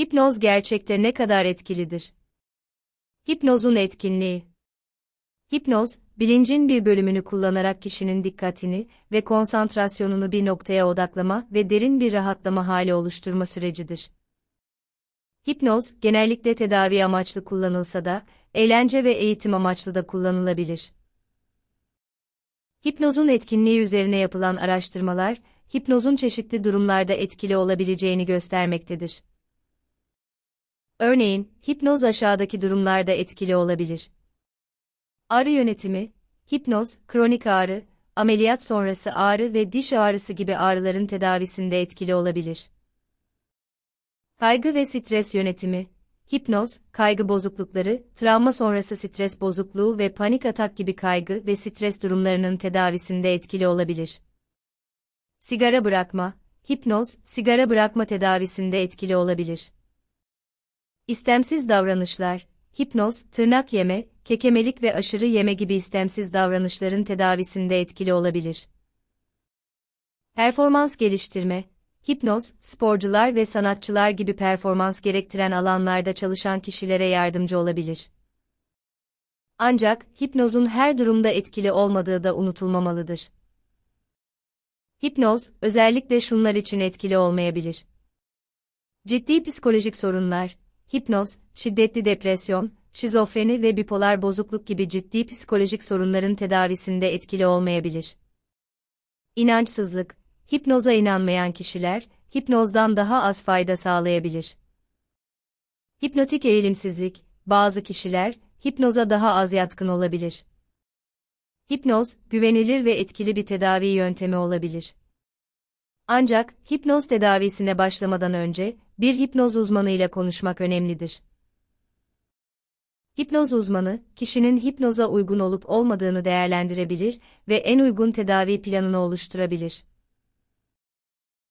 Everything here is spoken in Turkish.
Hipnoz gerçekte ne kadar etkilidir? Hipnozun etkinliği Hipnoz, bilincin bir bölümünü kullanarak kişinin dikkatini ve konsantrasyonunu bir noktaya odaklama ve derin bir rahatlama hali oluşturma sürecidir. Hipnoz, genellikle tedavi amaçlı kullanılsa da, eğlence ve eğitim amaçlı da kullanılabilir. Hipnozun etkinliği üzerine yapılan araştırmalar, hipnozun çeşitli durumlarda etkili olabileceğini göstermektedir. Örneğin, hipnoz aşağıdaki durumlarda etkili olabilir. Ağrı yönetimi, hipnoz, kronik ağrı, ameliyat sonrası ağrı ve diş ağrısı gibi ağrıların tedavisinde etkili olabilir. Kaygı ve stres yönetimi, hipnoz, kaygı bozuklukları, travma sonrası stres bozukluğu ve panik atak gibi kaygı ve stres durumlarının tedavisinde etkili olabilir. Sigara bırakma, hipnoz, sigara bırakma tedavisinde etkili olabilir. İstemsiz davranışlar, hipnoz, tırnak yeme, kekemelik ve aşırı yeme gibi istemsiz davranışların tedavisinde etkili olabilir. Performans geliştirme, hipnoz, sporcular ve sanatçılar gibi performans gerektiren alanlarda çalışan kişilere yardımcı olabilir. Ancak, hipnozun her durumda etkili olmadığı da unutulmamalıdır. Hipnoz, özellikle şunlar için etkili olmayabilir. Ciddi psikolojik sorunlar, hipnoz, şiddetli depresyon, şizofreni ve bipolar bozukluk gibi ciddi psikolojik sorunların tedavisinde etkili olmayabilir. İnançsızlık, hipnoza inanmayan kişiler, hipnozdan daha az fayda sağlayabilir. Hipnotik eğilimsizlik, bazı kişiler, hipnoza daha az yatkın olabilir. Hipnoz, güvenilir ve etkili bir tedavi yöntemi olabilir. Ancak, hipnoz tedavisine başlamadan önce, bir hipnoz uzmanı ile konuşmak önemlidir. Hipnoz uzmanı, kişinin hipnoza uygun olup olmadığını değerlendirebilir ve en uygun tedavi planını oluşturabilir.